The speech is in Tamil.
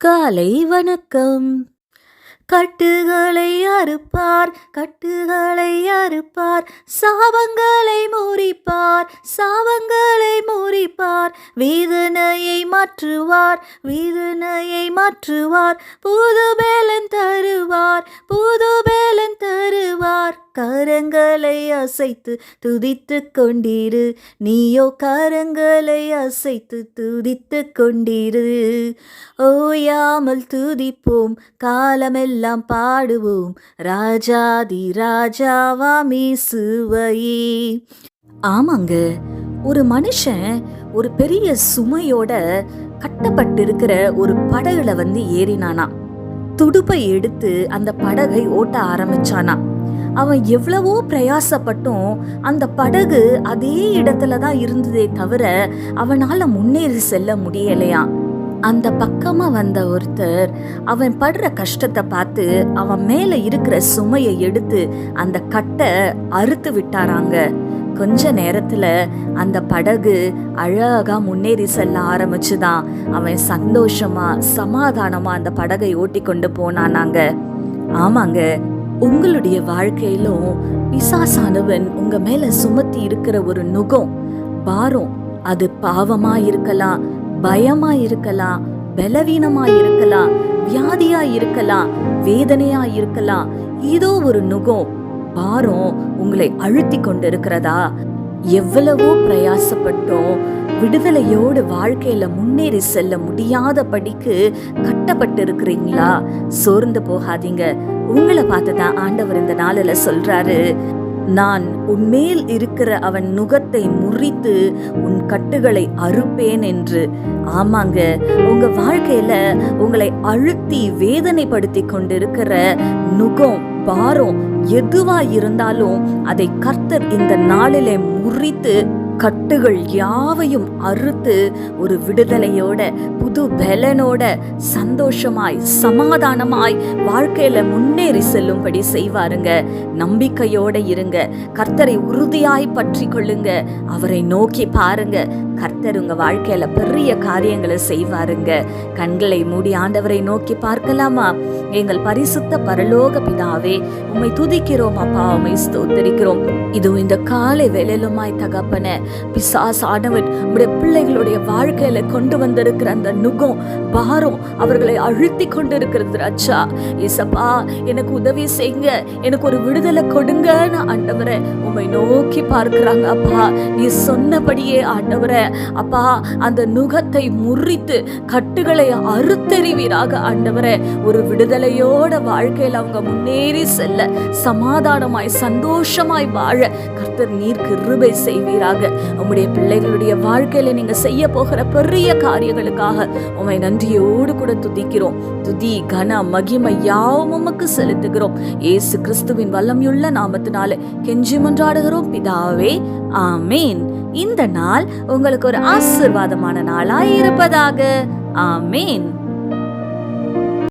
காலை வணக்கம். கட்டுகளை அறுப்பார் கட்டுகளை அறுப்பார் சாபங்களை முறிப்பார் சாபங்களை முறிப்பார். வேதனையை மாற்றுவார் வேதனையை மாற்றுவார் புது பேலன் தருவார் புது பேலன் பார் கரங்களை அசைத்து துதித்து கொண்டிரு. நீயோ கரங்களை அசைத்து துதித்து கொண்டிரு. ஓயாமல் துதிப்போம் காலமெல்லாம் பாடுவோம். ராஜாதி ராஜாவாமி சுவையே ஆமாங்க ஒரு மனுஷன் ஒரு பெரிய சுமையோட கட்டப்பட்டிருக்கிற ஒரு படகுல வந்து ஏறினானா. துடுப்பை எடுத்து அந்த படகை ஓட்ட ஆரம்பிச்சானா. அவன் எவ்வளவோ பிரயாசப்பட்டும் அந்த படகு அதே இடத்துல தான் இருந்ததே தவிர அவனால முன்னேறி செல்ல முடியலையாம் அந்த பக்கமா வந்த ஒருத்தர் அவன் படுற கஷ்டத்தை பார்த்து அவன் மேல இருக்கிற சுமையை எடுத்து அந்த கட்டை அறுத்து விட்டாராங்க. கொஞ்ச நேரத்துல அந்த படகு அழகா முன்னேறி செல்ல ஆரம்பிச்சுதான். அவன் சந்தோஷமா சமாதானமா அந்த படகை ஓட்டி கொண்டு போனானாங்க. ஆமாங்க உங்களுடைய வாழ்க்கையிலும் பிசாசானவன் உங்க மேல சுமத்தி இருக்கிற ஒரு நுகம் பாரம் அது பாவமா இருக்கலாம் பயமா இருக்கலாம் பலவீனமா இருக்கலாம் வியாதியா இருக்கலாம் வேதனையா இருக்கலாம் ஏதோ ஒரு நுகம் பாரம் உங்களை அழுத்தி கொண்டு இருக்கிறதா எவ்வளவோ பிரயாசப்பட்டோம். விடுதலையோடு வாழ்க்கையில முன்னேறி செல்ல முடியாத படிக்கு கட்டப்பட்டு இருக்கிறீங்களா சோர்ந்து போகாதீங்க. உங்களை பார்த்துதான் ஆண்டவர் இந்த நாளில் சொல்றாரு. நான் உன்மேல் இருக்கிற அவன் நுகத்தை முறித்து உன் கட்டுகளை அறுப்பேன் என்று. ஆமாங்க உங்க வாழ்க்கையில உங்களை அழுத்தி வேதனைப்படுத்தி கொண்டிருக்கிற நுகம் பாரம் எதுவா இருந்தாலும் அதை கர்த்தர் இந்த நாளிலே முறித்து கட்டுகள் யாவையும் அறுத்து ஒரு விடுதலையோட புது பலனோட சந்தோஷமாய் சமாதானமாய் வாழ்க்கையில முன்னேறி செல்லும்படி செய்வாருங்க. நம்பிக்கையோட இருங்க. கர்த்தரை உறுதியாய் பற்றி கொள்ளுங்க அவரை நோக்கி பாருங்க. கர்த்தர் உங்க வாழ்க்கையில பெரிய காரியங்களை செய்வாருங்க. கண்களை மூடி ஆண்டவரை நோக்கி பார்க்கலாமா? எங்கள் பரிசுத்த பரலோக பிதாவே உம்மை துதிக்கிறோம் அப்பா உம்மை ஸ்தோத்தரிக்கிறோம். இது இந்த காலை வேலையிலுமாய் தகப்பன பிசாஸ் ஆனவன் உடைய பிள்ளைகளுடைய வாழ்க்கையில கொண்டு வந்திருக்கிற அந்த நுகம் பாரம் அவர்களை அழுத்தி கொண்டு இருக்கிறது ராஜா. ஏசப்பா எனக்கு உதவி செய்யுங்க. எனக்கு ஒரு விடுதலை கொடுங்கன்னு ஆண்டவரை உம்மை நோக்கி பார்க்கிறாங்க அப்பா. நீ சொன்னபடியே ஆண்டவரை அப்பா அந்த நுகத்தை முறித்து கட்டுகளை அறுத்தெறிவீராக ஆண்டவரே. ஒரு விடுதலையோட வாழ்க்கையில் அவங்க முன்னேறி செல்ல சமாதானமாய் சந்தோஷமாய் வாழ கர்த்தர் நீர் கிருபை செய்வீராக. உம்முடைய பிள்ளைகளுடைய வாழ்க்கையில நீங்க செய்ய போகிற பெரிய காரியங்களுக்காக உம்மை நன்றியோடு கூட துதிக்கிறோம். துதி கன மகிமை யாவும் உமக்கு செலுத்துகிறோம். ஏசு கிறிஸ்துவின் வல்லமையுள்ள நாமத்தினால கெஞ்சி மன்றாடுகிறோம். பிதாவே ஆமேன். இந்த நாள் உங்களுக்கு ஒரு ஆசிர்வாதமான நாளாக இருப்பதாக. ஆமேன்.